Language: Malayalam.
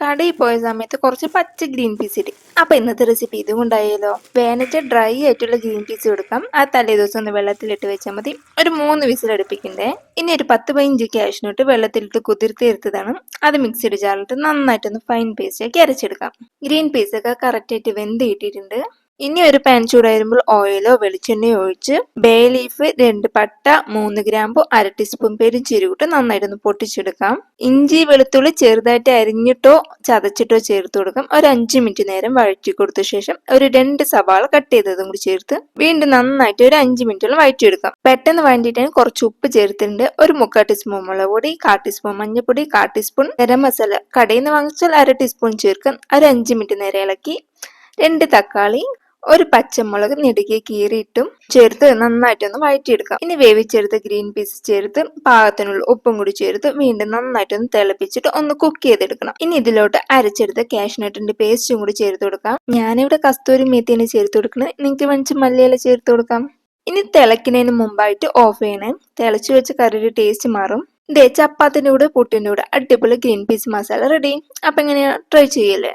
കടയിൽ പോയ സമയത്ത് കുറച്ച് പച്ച ഗ്രീൻ പീസ് ഇടി. അപ്പൊ ഇന്നത്തെ റെസിപ്പി ഇതും ഉണ്ടായാലോ വേനറ്റ് ഡ്രൈ ആയിട്ടുള്ള ഗ്രീൻ പീസ് എടുക്കാം ആ തലേ ദിവസം ഒന്ന് വെള്ളത്തിലിട്ട് വെച്ചാൽ മതി. ഒരു മൂന്ന് വിസിൽ അടുപ്പിക്കണ്ടേ. ഇനി ഒരു പത്ത് പതിനഞ്ച് ക്യാഷിനോട്ട് വെള്ളത്തിലിട്ട് കുതിർത്തി എടുത്തതാണ് അത് മിക്സിയുടെ ജാറിലിട്ട് നന്നായിട്ടൊന്ന് ഫൈൻ പേസ്റ്റ് ആക്കി അരച്ചെടുക്കാം. ഗ്രീൻ പീസ് ഒക്കെ കറക്റ്റ് ആയിട്ട് വെന്ത് കിട്ടിയിട്ടുണ്ട്. ഇനി ഒരു പാൻ ചൂടായിരുമ്പോൾ ഓയിലോ വെളിച്ചെണ്ണയോ ഒഴിച്ച് ബേ ലീഫ് രണ്ട് പട്ട മൂന്ന് ഗ്രാമ്പു അര ടീസ്പൂൺ പേരും ചിരുകൂട്ട് നന്നായിട്ടൊന്ന് പൊട്ടിച്ചെടുക്കാം. ഇഞ്ചി വെളുത്തുള്ളി ചെറുതായിട്ട് അരിഞ്ഞിട്ടോ ചതച്ചിട്ടോ ചേർത്ത് കൊടുക്കാം. ഒരു അഞ്ച് മിനിറ്റ് നേരം വഴറ്റി കൊടുത്ത ശേഷം ഒരു രണ്ട് സവാള കട്ട് ചെയ്തതും കൂടി ചേർത്ത് വീണ്ടും നന്നായിട്ട് ഒരു അഞ്ച് മിനിറ്റോളം വഴറ്റിയെടുക്കാം. പെട്ടെന്ന് വേണ്ടിയിട്ടാണ് കുറച്ച് ഉപ്പ് ചേർത്തിട്ടുണ്ട്. ഒരു മുക്കാൽ ടീസ്പൂൺ മുളക് പൊടി കാ ടീസ്പൂൺ മഞ്ഞൾപ്പൊടി കാ ടീസ്പൂൺ ഗരം മസാല. കടയിൽ നിന്ന് വാങ്ങിച്ചാൽ അര ടീസ്പൂൺ ചേർക്കാം. ഒരു അഞ്ച് മിനിറ്റ് നേരം ഇളക്കി രണ്ട് തക്കാളി ഒരു പച്ചമുളക് നെടുകെ കീറിയിട്ടും ചേർത്ത് നന്നായിട്ടൊന്ന് വഴറ്റിയെടുക്കാം. ഇനി വേവിച്ചെടുത്ത ഗ്രീൻ പീസ് ചേർത്ത് പാകത്തിനുള്ള ഉപ്പും കൂടി ചേർത്ത് വീണ്ടും നന്നായിട്ടൊന്ന് തിളപ്പിച്ചിട്ട് ഒന്ന് കുക്ക് ചെയ്തെടുക്കണം. ഇനി ഇതിലോട്ട് അരച്ചെടുത്ത കാഷ്നട്ടിന്റെ പേസ്റ്റും കൂടി ചേർത്ത് കൊടുക്കാം. ഞാനിവിടെ കസ്തൂരി മേത്തിയാണ് ചേർത്ത് കൊടുക്കുന്നത്. നിങ്ങൾക്ക് വേണിച്ച് മല്ലിയില ചേർത്ത് കൊടുക്കാം. ഇനി തിളക്കുന്നതിന് മുമ്പായിട്ട് ഓഫ് ചെയ്യണേ. തിളച്ചു വെച്ച കറിയുടെ ടേസ്റ്റ് മാറും. ഇതേ ചപ്പാത്തിന്റെ കൂടെ പുട്ടിന്റെ കൂടെ അടിപൊളി ഗ്രീൻ പീസ് മസാല റെഡി അപ്പം എങ്ങനെയാണ് ട്രൈ ചെയ്യല്ലേ?